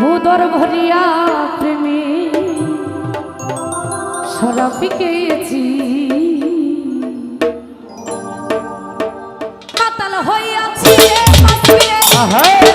উদর ভরিয়া প্রেমী সরা পিকেছি। মাতাল হইয়াছি আহা